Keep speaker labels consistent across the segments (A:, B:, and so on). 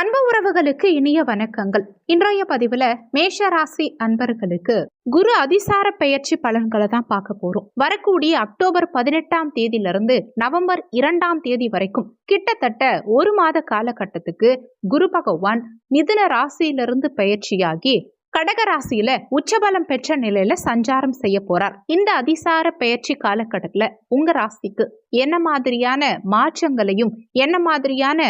A: அன்பு உறவுகளுக்கு இனிய வணக்கங்கள். இன்றைய பதிவுல மேஷ ராசி அன்பர்களுக்கு குரு அதிசார பெயர்ச்சி பலன்களை தான் பார்க்க போறோம். வரக்கூடிய அக்டோபர் பதினெட்டாம் தேதியிலிருந்து நவம்பர் இரண்டாம் தேதி வரைக்கும் கிட்டத்தட்ட ஒரு மாத காலகட்டத்துக்கு குரு பகவான் மிதுன ராசியிலிருந்து பயிற்சியாகி கடகராசியில உச்சபலம் பெற்ற நிலையில சஞ்சாரம் செய்ய போறார். இந்த அதிசார பெயர்ச்சி காலகட்டத்துல உங்க ராசிக்கு என்ன மாதிரியான மாற்றங்களையும் என்ன மாதிரியான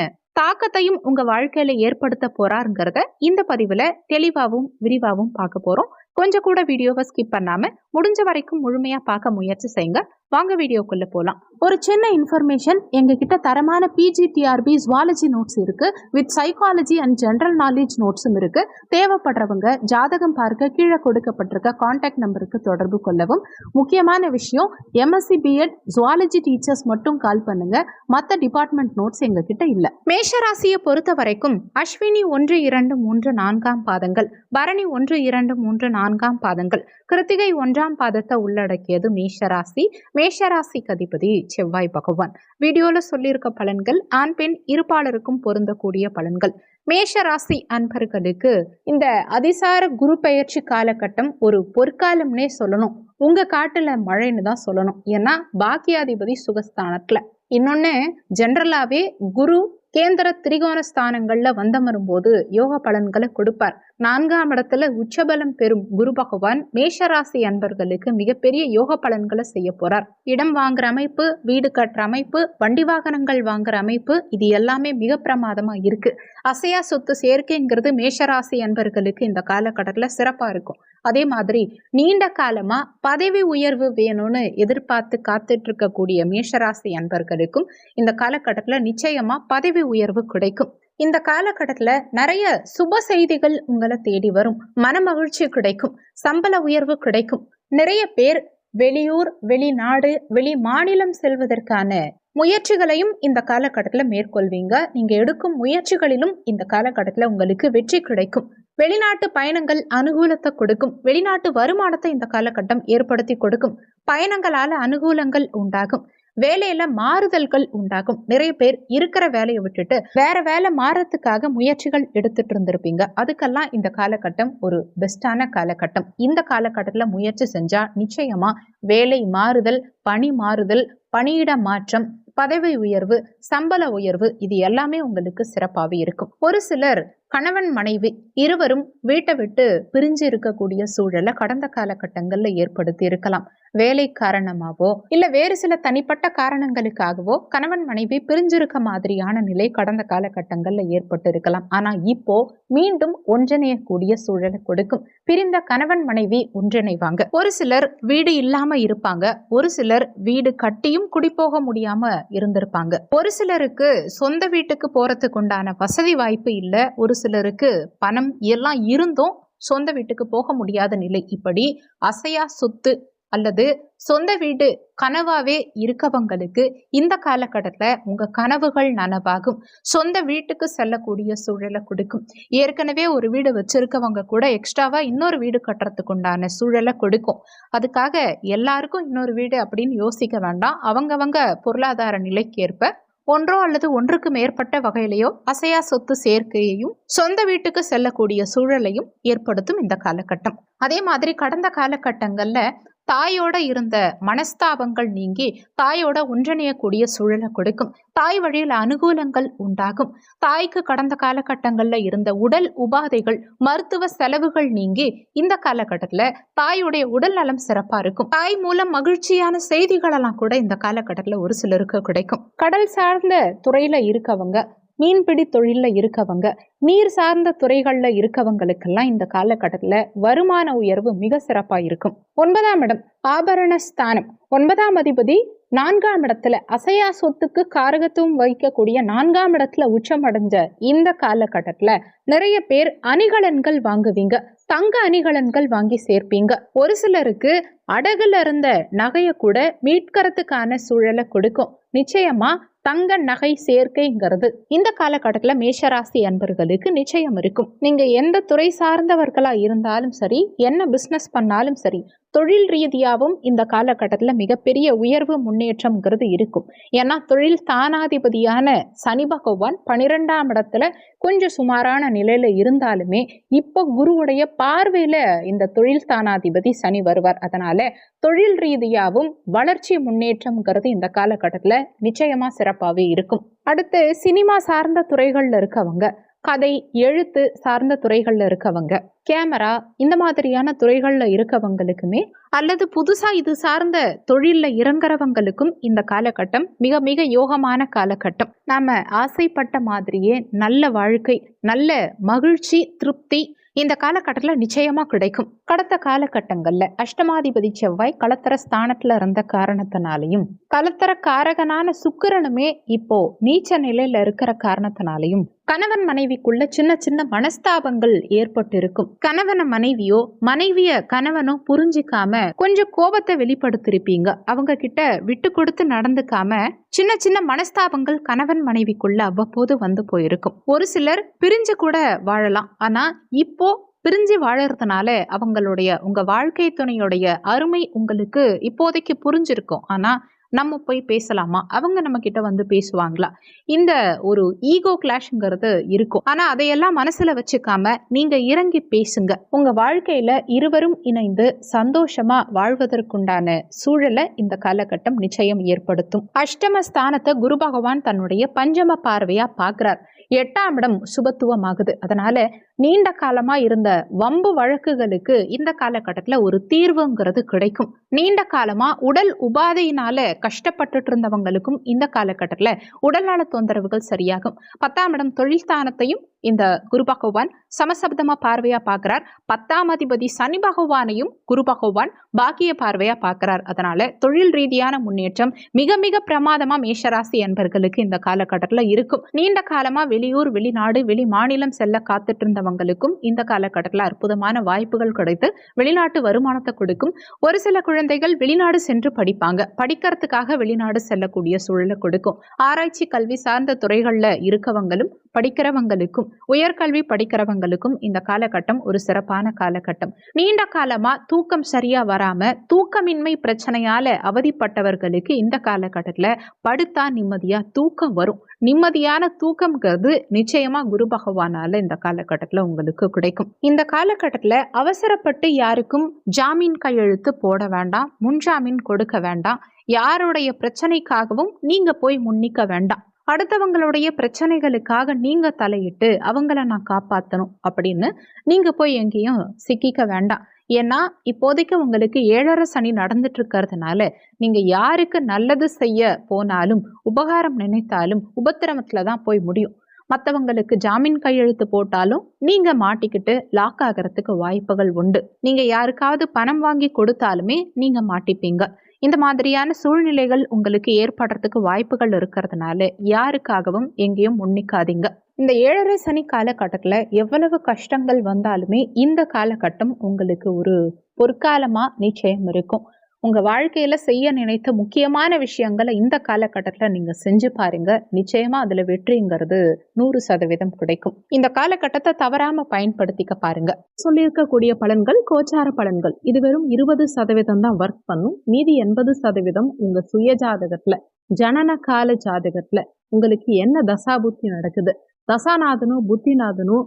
A: தாக்கத்தையும் உங்க வாழ்க்கையில ஏற்படுத்த போறாருங்கிறத இந்த பதிவுல தெளிவாகவும் விரிவாகவும் பார்க்க போறோம். கொஞ்சம் கூட வீடியோவை ஸ்கிப் பண்ணாம முடிஞ்ச வரைக்கும் முழுமையா பார்க்க முயற்சி செய்யுங்க வாங்க வீடியோக்குள்ள போலாம். ஒரு சின்ன இன்ஃபர்மேஷன் எங்ககிட்ட தரமான பிஜிடிஆர்பி ஜுவாலஜி நோட்ஸ் இருக்கு. With psychology and general knowledge நோட்ஸும் இருக்கு. தேவைப்படுறவங்க ஜாதகம் பார்க்க கீழே கொடுக்கப்பட்டிருக்க காண்டாக்ட் நம்பருக்கு தொடர்பு கொள்ளவும். முக்கியமான விஷயம் எம்எஸ்சி பிஎட் ஜுவாலஜி டீச்சர்ஸ் மட்டும் கால் பண்ணுங்க. மற்ற டிபார்ட்மெண்ட் நோட்ஸ் எங்ககிட்ட இல்ல. மேஷராசியை பொறுத்த வரைக்கும் அஸ்வினி ஒன்று இரண்டு மூன்று நான்காம் பாதங்கள் பரணி ஒன்று இரண்டு மூன்று நான்காம் பாதங்கள் கிருத்திகை ஒன்றாம் பாதத்தை உள்ளடக்கியது மேஷராசி. மேஷராசிக்கு அதிபதி செவ்வாய் பகவான். வீடியோல சொல்லியிருக்க பலன்கள் ஆண் பெண் இருப்பாளருக்கும் பொருந்தக்கூடிய பலன்கள். மேஷ ராசி அன்பர்களுக்கு இந்த அதிசார குரு பெயர்ச்சி காலகட்டம் ஒரு பொற்காலம்னே சொல்லணும். உங்க காட்டுல மழைன்னு தான் சொல்லணும். ஏன்னா பாக்கியாதிபதி சுகஸ்தானத்துல. இன்னொன்னு ஜென்ரலாவே குரு கேந்திர திரிகோண ஸ்தானங்கள்ல வந்தமரும்போது யோக பலன்களை கொடுப்பார். நான்காம் இடத்துல உச்சபலம் பெறும் குரு பகவான் மேஷராசி அன்பர்களுக்கு மிகப்பெரிய யோக பலன்களை செய்ய போறார். இடம் வாங்குற அமைப்பு வீடு கட்டுற அமைப்பு வண்டி வாகனங்கள் வாங்குற அமைப்பு இது எல்லாமே மிக பிரமாதமா இருக்கு. அசையா சொத்து சேர்க்கைங்கிறது மேஷராசி அன்பர்களுக்கு இந்த காலகட்டத்தில் சிறப்பா இருக்கும். அதே மாதிரி நீண்ட காலமா பதவி உயர்வு வேணும்னு எதிர்பார்த்து காத்துட்டு இருக்கக்கூடிய மேஷராசி அன்பர்களுக்கும் இந்த காலகட்டத்தில் நிச்சயமா பதவி உயர்வு கிடைக்கும். இந்த காலகட்டத்தில் நிறைய சுப செய்திகள் உங்களை தேடி வரும். மன மகிழ்ச்சி கிடைக்கும். சம்பள உயர்வு கிடைக்கும். நிறைய பேர் வெளியூர் வெளிநாடு வெளி மாநிலம் செல்வதற்கான முயற்சிகளையும் இந்த காலகட்டத்தில் மேற்கொள்வீங்க. நீங்க எடுக்கும் முயற்சிகளிலும் இந்த காலகட்டத்தில் உங்களுக்கு வெற்றி கிடைக்கும். வெளிநாட்டு பயணங்கள் அனுகூலத்தை கொடுக்கும். வெளிநாட்டு வருமானத்தை இந்த காலகட்டம் ஏற்படுத்தி கொடுக்கும். பயணங்களால அனுகூலங்கள் உண்டாகும். வேலையில மாறுதல்கள் உண்டாகும். நிறைய பேர் இருக்கிற வேலையை விட்டுட்டு வேற வேலை மாறத்துக்காக முயற்சிகள் எடுத்துட்டு இருந்திருப்பீங்க. அதுக்கெல்லாம் இந்த காலகட்டம் ஒரு பெஸ்டான காலகட்டம். இந்த காலகட்டத்துல முயற்சி செஞ்சா நிச்சயமா வேலை மாறுதல் பணி மாறுதல் பணியிட மாற்றம் பதவி உயர்வு சம்பள உயர்வு இது எல்லாமே உங்களுக்கு சிறப்பாகவே இருக்கும். ஒரு சிலர் கணவன் மனைவி இருவரும் வீட்டை விட்டு பிரிஞ்சு இருக்கக்கூடிய சூழலை கடந்த காலகட்டங்கள்ல ஏற்படுத்தி இருக்கலாம். வேலை காரணமாவோ இல்ல வேறு சில தனிப்பட்ட காரணங்களுக்காகவோ கணவன் மனைவி பிரிஞ்சிருக்க மாதிரியான நிலை கடந்த காலகட்டங்கள்ல ஏற்பட்டு இருக்கலாம் ஆனா இப்போ மீண்டும் ஒன்றிணையக்கூடிய சூழலை கொடுக்கும். பிரிந்த கணவன் மனைவி ஒன்றிணைவாங்க. ஒரு சிலர் வீடு இல்லாம இருப்பாங்க. ஒரு சிலர் வீடு கட்டியும் குடிப்போக முடியாம இருந்திருப்பாங்க. ஒரு சிலருக்கு சொந்த வீட்டுக்கு போறதுக்கு உண்டான வசதி வாய்ப்பு இல்ல. ஒரு சிலருக்கு பணம் எல்லாம் இருந்தும் சொந்த வீட்டுக்கு போக முடியாத நிலை. இப்படி அசையா சொத்து அல்லது சொந்த வீடு கனவாவே இருக்கவங்களுக்கு இந்த காலகட்டத்தில் உங்க கனவுகள் நனவாகும். சொந்த வீட்டுக்கு செல்லக்கூடிய சூழலை கொடுக்கும். ஏற்கனவே ஒரு வீடு வச்சிருக்கவங்க கூட எக்ஸ்ட்ராவா இன்னொரு வீடு கட்டுறதுக்கு உண்டான சூழலை கொடுக்கும். அதுக்காக எல்லாருக்கும் இன்னொரு வீடு அப்படின்னு யோசிக்க வேண்டாம். அவங்கவங்க பொருளாதார நிலைக்கேற்ப ஒன்றோ அல்லது ஒன்றுக்கு மேற்பட்ட வகையிலையோ அசையா சொத்து சேர்க்கையையும் சொந்த வீட்டுக்கு செல்லக்கூடிய சூழலையும் ஏற்படுத்தும் இந்த காலகட்டம். அதே மாதிரி கடந்த காலகட்டங்களில் தாயோட இருந்த மனஸ்தாபங்கள் நீங்கி தாயோட ஒன்றிணையக்கூடிய சூழலை கொடுக்கும். தாய் வழியில் அனுகூலங்கள் உண்டாகும். தாய்க்கு கடந்த காலகட்டங்கள்ல இருந்த உடல் உபாதைகள் மருத்துவ செலவுகள் நீங்கி இந்த காலகட்டத்துல தாயுடைய உடல் நலம் சிறப்பா இருக்கும். தாய் மூலம் மகிழ்ச்சியான செய்திகளெல்லாம் கூட இந்த காலகட்டத்துல ஒரு சிலருக்கு கிடைக்கும். கடல் சார்ந்த துறையில இருக்கவங்க மீன்பிடி தொழிலில் இருக்கவங்க நீர் சார்ந்த துறைகளில் இருக்கவங்களுக்கெல்லாம் இந்த காலகட்டத்தில் வருமான உயர்வு மிக சிறப்பாக இருக்கும். ஒன்பதாம் இடம் ஆபரண ஸ்தானம். ஒன்பதாம் அதிபதி நான்காம் இடத்துல அசையா சொத்துக்கு காரகத்துவம் வைக்கக்கூடிய நான்காம் இடத்துல உச்சம் அடைஞ்ச இந்த காலகட்டத்தில் நிறைய பேர் அணிகலன்கள் வாங்குவீங்க. தங்க அணிகலன்கள் வாங்கி சேர்ப்பீங்க. ஒரு சிலருக்கு அடகுல இருந்த நகையை கூட மீட்கறதுக்கான சூழலை கொடுக்கும். நிச்சயமா தங்க நகை சேர்க்கைங்கிறது இந்த காலகட்டத்தில் மேஷராசி அன்பர்களுக்கு நிச்சயம் இருக்கும். நீங்க எந்த துறை சார்ந்தவர்களா இருந்தாலும் சரி என்ன பிஸ்னஸ் பண்ணாலும் சரி தொழில் ரீதியாகவும் இந்த காலகட்டத்தில் மிகப்பெரிய உயர்வு முன்னேற்றம்ங்கிறது இருக்கும். ஏன்னா தொழில் தானாதிபதியான சனி பகவான் பன்னிரெண்டாம் இடத்துல கொஞ்சம் சுமாரான நிலையில இருந்தாலுமே இப்போ குருவுடைய பார்வையில இந்த தொழில் தானாதிபதி சனி வருவார். அதனால தொழில் ரீதியாகவும் வளர்ச்சி முன்னேற்றம்ங்கிறது இந்த காலகட்டத்தில் நிச்சயமா சிறப்பாகவே இருக்கும். அடுத்து சினிமா சார்ந்த துறைகளில் இருக்கவங்க. கதை எழுத்து சார்ந்த துறைகளில் இருக்கவங்க. கேமரா இந்த மாதிரியான துறைகளில் இருக்கவங்களுக்குமே அல்லது புதுசாக இது சார்ந்த தொழிலில் இறங்குறவங்களுக்கும் இந்த காலகட்டம் மிக மிக யோகமான காலகட்டம். நாம் ஆசைப்பட்ட மாதிரியே நல்ல வாழ்க்கை நல்ல மகிழ்ச்சி திருப்தி இந்த காலகட்டத்தில் நிச்சயமாக கிடைக்கும். கடந்த காலகட்டங்கள்ல அஷ்டமாதிபதி செவ்வாய் கலத்தர ஸ்தானத்துல இருந்த காரணத்தினாலையும் கலத்தர காரகனான சுக்கிரனுமே இப்போ நீச்ச நிலையில இருக்கிற காரணத்தினாலையும் கணவன் மனைவிக்குள்ள சின்ன சின்ன மனஸ்தாபங்கள் ஏற்பட்டு இருக்கும் கணவன மனைவியோ மனைவிய கணவனோ புரிஞ்சிக்காம கொஞ்சம் கோபத்தை வெளிப்படுத்திருப்பீங்க. அவங்க கிட்ட விட்டு கொடுத்து நடந்துக்காம சின்ன சின்ன மனஸ்தாபங்கள் கணவன் மனைவிக்குள்ள அவ்வப்போது வந்து போயிருக்கும். ஒரு சிலர் பிரிஞ்சு கூட வாழலாம். ஆனா இப்போ பிரிஞ்சு வாழறதுனால அவங்களுடைய உங்க வாழ்க்கை துணையுடைய அருமை உங்களுக்கு இப்போதைக்கு புரிஞ்சிருக்கும். ஆனா நம்ம போய் பேசலாமா? அவங்க நம்ம கிட்ட வந்து பேசுவாங்களா? இந்த ஒரு ஈகோ கிளாஷ்ங்கிறது இருக்கும். ஆனா அதையெல்லாம் மனசுல வச்சுக்காம நீங்க இறங்கி பேசுங்க. உங்க வாழ்க்கையில இருவரும் இணைந்து சந்தோஷமா வாழ்வதற்குண்டான சூழலை இந்த காலகட்டம் நிச்சயம் ஏற்படுத்தும். அஷ்டம ஸ்தானத்தை குரு பகவான் தன்னுடைய பஞ்சம பார்வையா பாக்குறார் எட்டாம் இடம் சுபத்துவமாகுது. அதனால நீண்ட காலமா இருந்த வம்பு வழக்குகளுக்கு இந்த காலகட்டத்தில் ஒரு தீர்வுங்கிறது கிடைக்கும். நீண்ட காலமா உடல் உபாதையினால கஷ்டப்பட்டுட்டு இருந்தவங்களுக்கும் இந்த காலகட்டத்தில் உடல்நல தொந்தரவுகள் சரியாகும். பத்தாம் இடம் தொழில் ஸ்தானத்தையும் இந்த குரு பகவான் சமசப்தமா பார்வையா பார்க்கிறார். பத்தாம் அதிபதி சனி பகவானையும் குரு பகவான் பாக்கிய பார்வையா பார்க்கிறார். அதனால தொழில் ரீதியான முன்னேற்றம் மிக மிக பிரமாதமா மேஷராசி என்பர்களுக்கு இந்த காலகட்டத்தில் இருக்கும். நீண்ட காலமா வெளியூர் வெளிநாடு வெளி மாநிலம் செல்ல காத்துட்டு இருந்தவங்களுக்கும் இந்த காலகட்டத்தில் அற்புதமான வாய்ப்புகள் கிடைத்து வெளிநாட்டு வருமானத்தை கொடுக்கும். ஒரு சில குழந்தைகள் வெளிநாடு சென்று படிப்பாங்க. படிக்கிறதுக்காக வெளிநாடு செல்லக்கூடிய சூழலை கொடுக்கும். ஆராய்ச்சி கல்வி சார்ந்த துறைகளில் இருக்கவங்களும் படிக்கிறவங்களுக்கும் உயர்கல்வி படிக்கிறவங்களுக்கும் இந்த காலகட்டம் ஒரு சிறப்பான காலகட்டம். நீண்ட காலமா தூக்கம் சரியா வராம தூக்கமின்மை பிரச்சனையால அவதிப்பட்டவர்களுக்கு இந்த காலகட்டத்தில் படுத்தா நிம்மதியா தூக்கம் வரும். நிம்மதியான தூக்கம்ங்கிறது நிச்சயமா குரு பகவானால இந்த காலகட்டத்தில் உங்களுக்கு கிடைக்கும். இந்த காலகட்டத்தில் அவசரப்பட்டு யாருக்கும் ஜாமீன் கையெழுத்து போட வேண்டாம் முன்ஜாமீன் கொடுக்க வேண்டாம். யாருடைய பிரச்சனைக்காகவும் நீங்க போய் முன்னிக்க வேண்டாம். அடுத்தவங்களுடைய பிரச்சனைகளுக்காக நீங்க தலையிட்டு அவங்கள நான் காப்பாற்றணும் அப்படின்னு நீங்க போய் எங்கேயும் சிக்கிக்க வேண்டாம். ஏன்னா இப்போதைக்கு உங்களுக்கு ஏழரை சனி நடந்துட்டு இருக்கிறதுனால நீங்க யாருக்கு நல்லது செய்ய போனாலும் உபகாரம் நினைத்தாலும் உபத்திரமத்துல தான் போய் முடியும். மற்றவங்களுக்கு ஜாமீன் கையெழுத்து போட்டாலும் நீங்க மாட்டிக்கிட்டு லாக் ஆகிறதுக்கு வாய்ப்புகள் உண்டு. நீங்க யாருக்காவது பணம் வாங்கி கொடுத்தாலுமே நீங்க மாட்டிப்பீங்க. இந்த மாதிரியான சூழ்நிலைகள் உங்களுக்கு ஏற்படுறதுக்கு வாய்ப்புகள் இருக்கிறதுனால யாருக்காகவும் எங்கேயும் முன்னிக்காதீங்க. இந்த ஏழரை சனி காலகட்டத்தில் எவ்வளவு கஷ்டங்கள் வந்தாலுமே இந்த காலகட்டம் உங்களுக்கு ஒரு பொற்காலமாக நிச்சயம் இருக்கும். உங்கள் வாழ்க்கையில் செய்ய நினைத்த முக்கியமான விஷயங்களை இந்த காலகட்டத்தில் நீங்கள் செஞ்சு பாருங்க. நிச்சயமாக அதில் வெற்றிங்கிறது நூறு சதவீதம் கிடைக்கும். இந்த காலகட்டத்தை தவறாமல் பயன்படுத்திக்க பாருங்க. சொல்லியிருக்கக்கூடிய பலன்கள் கோச்சார பலன்கள். இது வெறும் இருபது சதவீதம் தான் ஒர்க் பண்ணும். மீதி எண்பது சதவீதம் உங்கள் சுய ஜாதகத்தில் ஜனன கால ஜாதகத்தில். உங்களுக்கு என்ன தசாபுத்தி நடக்குது? தசாநாதனும் புத்திநாதனும்